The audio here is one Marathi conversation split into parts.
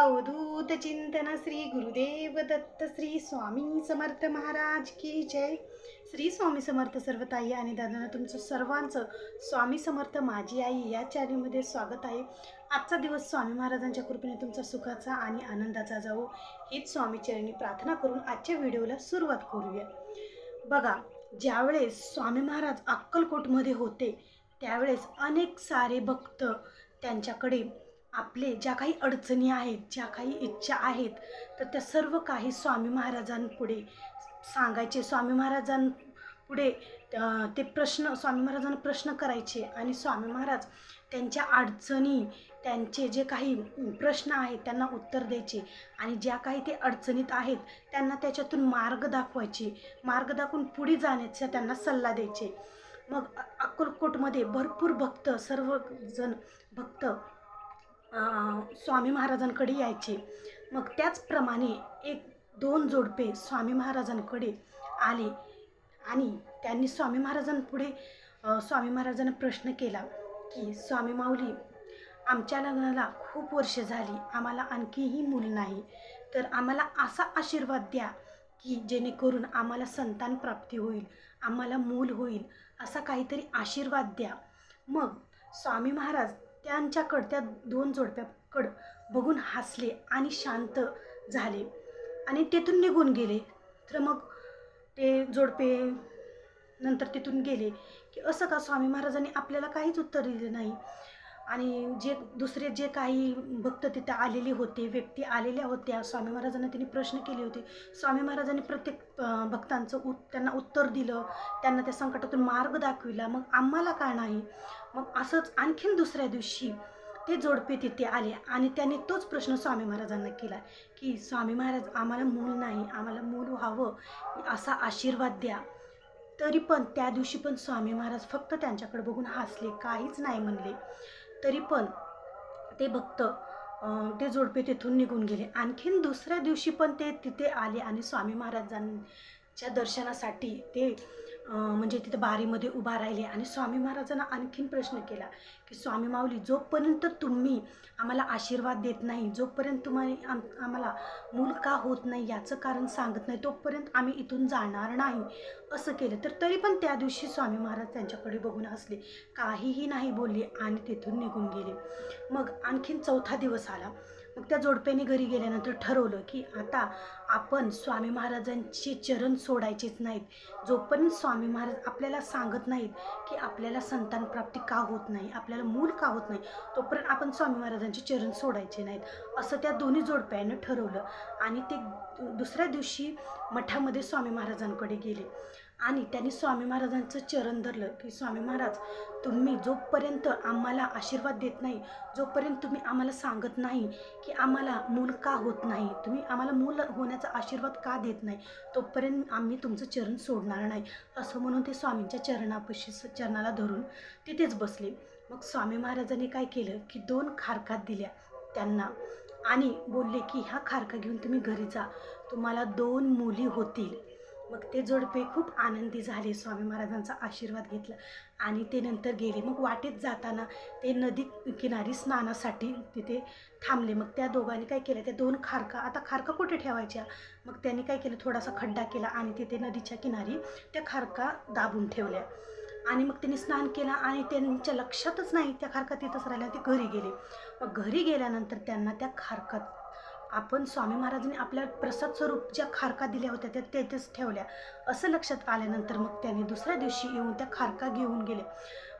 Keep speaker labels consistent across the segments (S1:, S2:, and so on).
S1: अवधूत चिंतन श्री गुरुदेव दत्त श्री स्वामी समर्थ महाराज की जय. श्री स्वामी समर्थ सर्व ताई आणि दादांना तुमचं सर्वांचं स्वामी समर्थ माझी आई या चॅनलमध्ये स्वागत आहे. आजचा दिवस स्वामी महाराजांच्या कृपेने तुमचा सुखाचा आणि आनंदाचा जावो हीच स्वामीचरणी प्रार्थना करून आजच्या व्हिडिओला सुरुवात करूया. बघा ज्यावेळेस स्वामी महाराज अक्कलकोटमध्ये होते त्यावेळेस अनेक सारे भक्त त्यांच्याकडे आपले ज्या काही अडचणी आहेत ज्या काही इच्छा आहेत तर त्या सर्व काही स्वामी महाराजांपुढे सांगायचे. स्वामी महाराजांपुढे ते प्रश्न स्वामी महाराजांना प्रश्न करायचे आणि स्वामी महाराज त्यांच्या अडचणी त्यांचे जे काही प्रश्न आहेत त्यांना उत्तर द्यायचे आणि ज्या काही ते अडचणीत आहेत त्यांना त्याच्यातून मार्ग दाखवायचे. मार्ग दाखवून पुढे जाण्याचा त्यांना सल्ला द्यायचे. मग अक्कलकोटमध्ये भरपूर भक्त सर्वजण भक्त स्वामी महाराजांकडे यायचे. मग त्याचप्रमाणे एक दोन जोडपे स्वामी महाराजांकडे आले आणि त्यांनी स्वामी महाराजांपुढे स्वामी महाराजांना प्रश्न केला की स्वामी माऊली आमच्या लग्नाला खूप वर्ष झाली. आम्हाला आणखीही मूल नाही. तर आम्हाला असा आशीर्वाद द्या की जेणेकरून आम्हाला संतान प्राप्ती होईल आम्हाला मूल होईल. असा काहीतरी आशीर्वाद द्या. मग स्वामी महाराज त्यांच्याकडं त्या दोन जोडप्याकडं बघून हसले आणि शांत झाले. आणि तेथून निघून गेले. तर मग ते जोडपे नंतर तिथून गेले की असं का स्वामी महाराजांनी आपल्याला काहीच उत्तर दिले नाही? आणि जे दुसरे जे काही भक्त तिथे आलेले होते व्यक्ती आलेल्या होत्या स्वामी महाराजांना त्यांनी प्रश्न केले होते. स्वामी महाराजांनी प्रत्येक भक्तांचं उत त्यांना उत्तर दिलं त्यांना त्या संकटातून मार्ग दाखविला. मग आम्हाला का नाही? मग असंच आणखीन दुसऱ्या दिवशी ते जोडपे तिथे आले आणि त्यांनी तोच प्रश्न स्वामी महाराजांना केला की स्वामी महाराज आम्हाला मूल नाही आम्हाला मूल व्हावं असा आशीर्वाद द्या. तरी पण त्या दिवशी पण स्वामी महाराज फक्त त्यांच्याकडे बघून हसले काहीच नाही म्हणले. तरी पण ते भक्त ते जोडपे तिथून निघून गेले. आणखीन दुसऱ्या दिवशी पण ते तिथे आले आणि स्वामी महाराजांच्या दर्शनासाठी ते म्हणजे तिथे बारीमध्ये उभा राहिले आणि स्वामी महाराजांना आणखीन प्रश्न केला की स्वामी माऊली जोपर्यंत तुम्ही आम्हाला आशीर्वाद देत नाही जोपर्यंत तुम्हाला आम आम्हाला मूल का होत नाही याचं कारण सांगत नाही तोपर्यंत आम्ही इथून जाणार नाही. असं केलं. तर तरी पण त्या दिवशी स्वामी महाराज त्यांच्याकडे बघून हसले. काहीही नाही बोलले आणि तिथून निघून गेले. मग आणखीन चौथा दिवस आला. मग त्या जोडप्याने घरी गेल्यानंतर ठरवलं की आता आपण स्वामी महाराजांचे चरण सोडायचेच नाहीत. जोपर्यंत स्वामी महाराज आपल्याला सांगत नाहीत की आपल्याला संतान प्राप्ती का होत नाही आपल्याला मूल का होत नाही तोपर्यंत आपण स्वामी महाराजांचे चरण सोडायचे नाहीत असं त्या दोन्ही जोडप्यानं ठरवलं. आणि ते दुसऱ्या दिवशी मठामध्ये स्वामी महाराजांकडे गेले. आणि त्यांनी स्वामी महाराजांचं चरण धरलं की स्वामी महाराज तुम्ही जोपर्यंत आम्हाला आशीर्वाद देत नाही जोपर्यंत तुम्ही आम्हाला सांगत नाही की आम्हाला मूल का होत नाही तुम्ही आम्हाला मूल होण्याचा आशीर्वाद का देत नाही तोपर्यंत आम्ही तुमचं चरण सोडणार नाही. असं म्हणून ते स्वामींच्या चरणापाशी चरणाला धरून तिथेच बसले. मग स्वामी महाराजांनी काय केलं की दोन खारकात दिल्या त्यांना आणि बोलले की ह्या खारका घेऊन तुम्ही घरी जा. तुम्हाला दोन मुली होतील. मग ते जोडपे खूप आनंदी झाले. स्वामी महाराजांचा आशीर्वाद घेतला आणि ते नंतर गेले. मग वाटेत जाताना ते नदी किनारी स्नानासाठी तिथे थांबले. मग त्या दोघांनी काय केलं? त्या दोन खारका आता खारका कुठे ठेवायच्या? मग त्यांनी काय केलं? थोडासा खड्डा केला आणि तिथे नदीच्या किनारी त्या खारका दाबून ठेवल्या. आणि मग त्यांनी स्नान केलं आणि त्यांच्या लक्षातच नाही त्या खारका तिथंच राहिल्या ते घरी गेले. मग घरी गेल्यानंतर त्यांना त्या खारकात आपण स्वामी महाराजांनी आपल्या प्रसाद स्वरूप ज्या खारका दिल्या होत्या त्या तेथेच ठेवल्या. असं लक्षात आल्यानंतर मग त्यांनी दुसऱ्या दिवशी येऊन त्या खारका घेऊन गेले.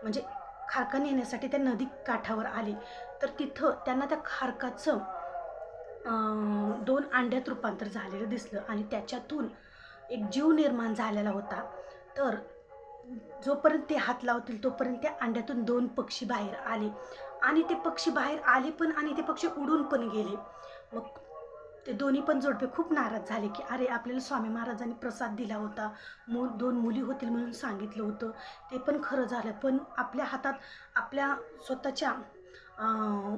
S1: म्हणजे खारका नेण्यासाठी त्या नदी काठावर आले. तर तिथं त्यांना त्या खारकाचं दोन अंड्यात रूपांतर झालेलं दिसलं आणि त्याच्यातून एक जीव निर्माण झालेला होता. तर जोपर्यंत ते हात लावतील तोपर्यंत त्या अंड्यातून दोन पक्षी बाहेर आले. आणि ते पक्षी बाहेर आले पण आणि ते पक्षी उडून पण गेले. मग ते दोन्ही पण जोडपे खूप नाराज झाले की अरे आपल्याला स्वामी महाराजांनी प्रसाद दिला होता. मु दोन मुली होतील म्हणून सांगितलं होतं. ते पण खरं झालं. पण आपल्या हातात आपल्या स्वतःच्या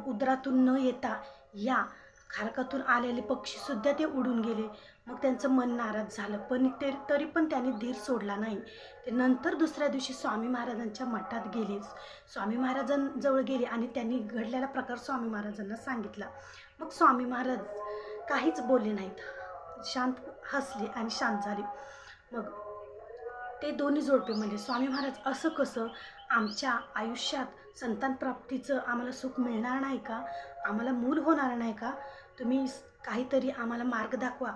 S1: उदरातून न येता या खारकातून आलेले पक्षीसुद्धा ते उडून गेले. मग त्यांचं मन नाराज झालं. पण ते तरी पण त्यांनी धीर सोडला नाही. ते नंतर दुसऱ्या दिवशी स्वामी महाराजांच्या मठात गेले स्वामी महाराजांजवळ गेले आणि त्यांनी घडलेला प्रकार स्वामी महाराजांना सांगितला. मग स्वामी महाराज काहीच बोलले नाहीत. शांत हसले आणि शांत झाले. मग ते दोन्ही जोडपे म्हणजे स्वामी महाराज असं कसं? आमच्या आयुष्यात संतान प्राप्तीचं आम्हाला सुख मिळणार नाही का? आम्हाला मूल होणार नाही का? तुम्ही काहीतरी आम्हाला मार्ग दाखवा.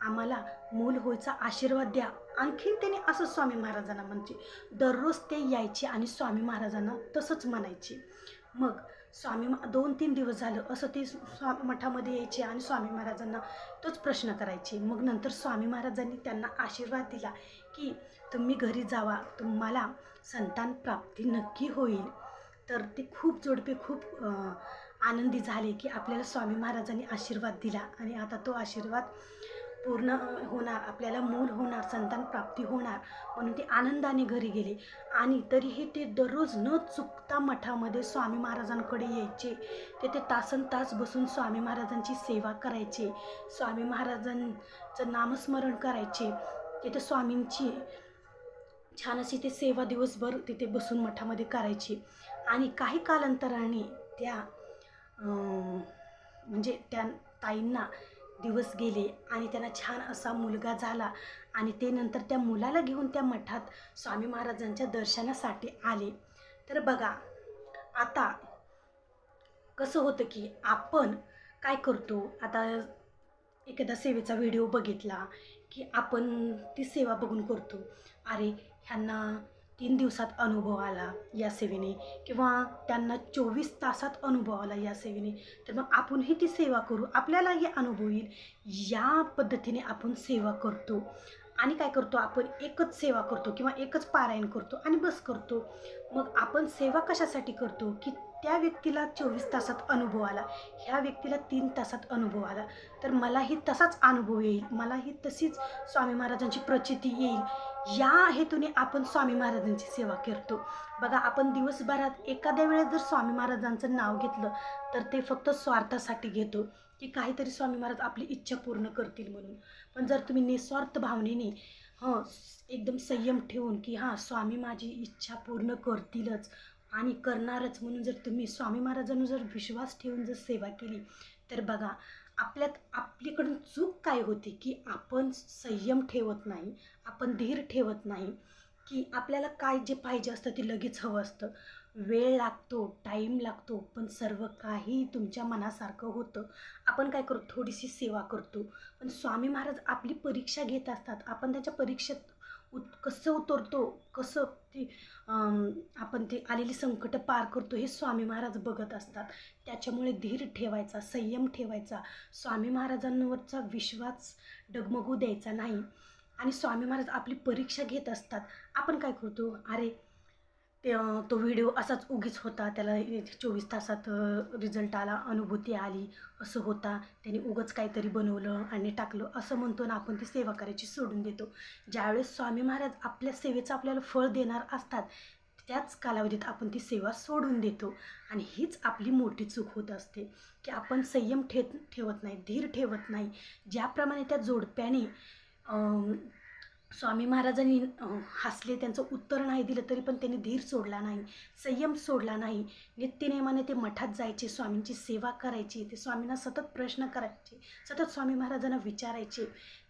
S1: आम्हाला मूल होयचा आशीर्वाद द्या. आणखीन त्याने असं स्वामी महाराजांना म्हणजे दररोज ते यायचे आणि स्वामी महाराजांना तसंच म्हणायचे. मग स्वामी दोन तीन दिवस झालं असं ते स्वा मठामध्ये यायचे आणि स्वामी महाराजांना तोच प्रश्न करायचे. मग नंतर स्वामी महाराजांनी त्यांना आशीर्वाद दिला की तुम्ही घरी जावा तुम्हाला संतान प्राप्ती नक्की होईल. तर ते खूप जोडपे खूप आनंदी झाले की आपल्याला स्वामी महाराजांनी आशीर्वाद दिला आणि आता तो आशीर्वाद पूर्ण होणार आपल्याला मूल होणार संतान प्राप्ती होणार म्हणून ते आनंदाने घरी गेले. आणि तरीही ते दररोज न चुकता मठामध्ये स्वामी महाराजांकडे यायचे. ते ते तासन तास बसून स्वामी महाराजांची सेवा करायचे. स्वामी महाराजांचं नामस्मरण करायचे. तिथे स्वामींची छान अशी ते सेवा दिवसभर तिथे बसून मठामध्ये करायची. आणि काही कालांतराने त्या म्हणजे त्या ताईंना दिवस गेले आणि त्यांना छान असा मुलगा झाला आणि ते नंतर त्या मुलाला घेऊन त्या मठात स्वामी महाराजांच्या दर्शनासाठी आले. तर बघा आता कसं होतं की आपण काय करतो? आता एखादा सेवेचा व्हिडिओ बघितला की आपण ती सेवा बघून करतो. अरे ह्यांना तीन दिवसात अनुभव आला या सेवेने किंवा त्यांना चोवीस तासात अनुभव आला या सेवेने. तर मग आपणही ती सेवा करू. आपल्यालाही अनुभव येईल. या पद्धतीने आपण सेवा करतो. आणि काय करतो? आपण एकच सेवा करतो किंवा एकच पारायण करतो आणि बस करतो. मग आपण सेवा कशासाठी करतो? की त्या व्यक्तीला चोवीस तासात अनुभव आला. ह्या व्यक्तीला तीन तासात अनुभव आला. तर मलाही तसाच अनुभव येईल. मलाही तशीच स्वामी महाराजांची प्रचिती येईल. या हेतूने आपण स्वामी महाराजांची सेवा करतो. बघा आपण दिवसभरात एखाद्या वेळेस जर स्वामी महाराजांचं नाव घेतलं तर ते फक्त स्वार्थासाठी घेतो. की काहीतरी स्वामी महाराज आपली इच्छा पूर्ण करतील म्हणून. पण जर तुम्ही निस्वार्थ भावनेने हं एकदम संयम ठेवून की हां स्वामी माझी इच्छा पूर्ण करतीलच. आणि करणारच. म्हणून जर तुम्ही स्वामी महाराजांनी जर विश्वास ठेवून जर सेवा केली तर बघा आपल्यात आपलीकडून चूक काय होती की आपण संयम ठेवत नाही आपण धीर ठेवत नाही की आपल्याला काय जे पाहिजे असतं ते लगेच हवं असतं. वेळ लागतो टाईम लागतो पण सर्व काही तुमच्या मनासारखं होतं. आपण काय करतो थोडीशी सेवा करतो. पण स्वामी महाराज आपली परीक्षा घेत असतात. आपण त्याच्या परीक्षेत उत कसं उतरतो कसं ती आपण ते आलेली संकटं पार करतो हे स्वामी महाराज बघत असतात. त्याच्यामुळे धीर ठेवायचा संयम ठेवायचा. स्वामी महाराजांवरचा विश्वास डगमगू द्यायचा नाही. आणि स्वामी महाराज आपली परीक्षा घेत असतात. आपण काय करतो? अरे ते तो व्हिडिओ असाच उगीच होता. त्याला चोवीस तासात रिझल्ट आला अनुभूती आली असं होता. त्याने उगंच काहीतरी बनवलं आणि टाकलं. असं म्हणतो ना आपण ती सेवा करायची सोडून देतो. ज्यावेळेस स्वामी महाराज आपल्या सेवेचं आपल्याला फळ देणार असतात त्याच कालावधीत आपण ती सेवा सोडून देतो. आणि हीच आपली मोठी चूक होत असते की आपण संयम ठे ठेवत नाही धीर ठेवत नाही. ज्याप्रमाणे त्या जोडप्याने स्वामी महाराजांनी हसले त्यांचं उत्तर नाही दिलं तरी पण त्यांनी धीर सोडला नाही संयम सोडला नाही. नित्यनेमाने ते मठात जायचे स्वामींची सेवा करायची ते स्वामींना सतत प्रश्न करायचे सतत स्वामी महाराजांना विचारायचे.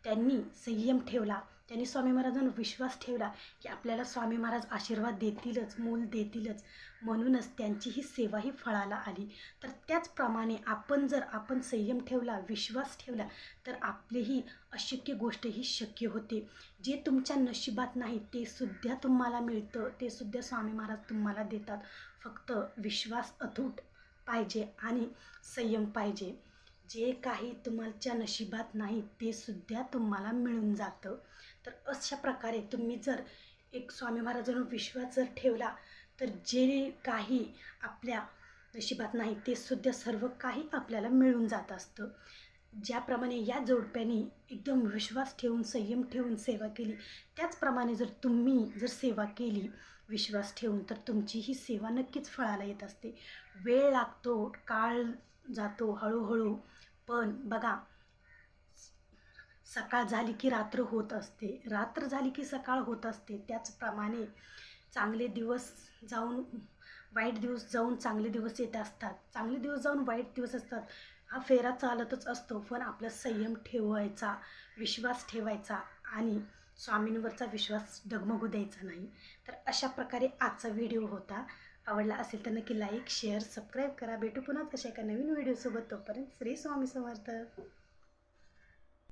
S1: त्यांनी संयम ठेवला. त्यांनी स्वामी महाराजांवर विश्वास ठेवला की आपल्याला स्वामी महाराज आशीर्वाद देतीलच मूल देतीलच. म्हणूनच त्यांची ही सेवाही फळाला आली. तर त्याचप्रमाणे आपण जर आपण संयम ठेवला विश्वास ठेवला तर आपलीही अशक्य गोष्ट ही शक्य होते. जे तुमच्या नशिबात नाही ते सुद्धा तुम्हाला मिळतं. ते सुद्धा स्वामी महाराज तुम्हाला देतात. फक्त विश्वास अतूट पाहिजे आणि संयम पाहिजे. जे काही तुमच्या नशिबात नाही ते सुद्धा तुम्हाला मिळून जातं. तर अशा प्रकारे तुम्ही जर एक स्वामी महाराजांवर विश्वास जर ठेवला तर जे काही आपल्या नशिबात नाही ते सुद्धा सर्व काही आपल्याला मिळून जात असतं. ज्याप्रमाणे या जोडप्याने एकदम विश्वास ठेवून संयम ठेवून सेवा केली त्याचप्रमाणे जर तुम्ही जर सेवा केली विश्वास ठेवून तर तुमची ही सेवा नक्कीच फळाला येत असते. वेळ लागतो काळ जातो हळूहळू. पण बघा सकाळ झाली की रात्र होत असते. रात्र झाली की सकाळ होत असते. त्याचप्रमाणे चांगले दिवस जाऊन वाईट दिवस जाऊन चांगले दिवस येत असतात. चांगले दिवस जाऊन वाईट दिवस असतात. हा फेरा चालतच असतो पण आपला संयम ठेवायचा विश्वास ठेवायचा आणि स्वामींवरचा विश्वास डगमगू द्यायचा नाही. तर अशा प्रकारे आजचा व्हिडिओ होता. आवडला असेल तर नक्की लाईक शेअर सबस्क्राईब करा. भेटू पुन्हा अशा एका नवीन व्हिडिओसोबत. तोपर्यंत श्री स्वामी समर्थ.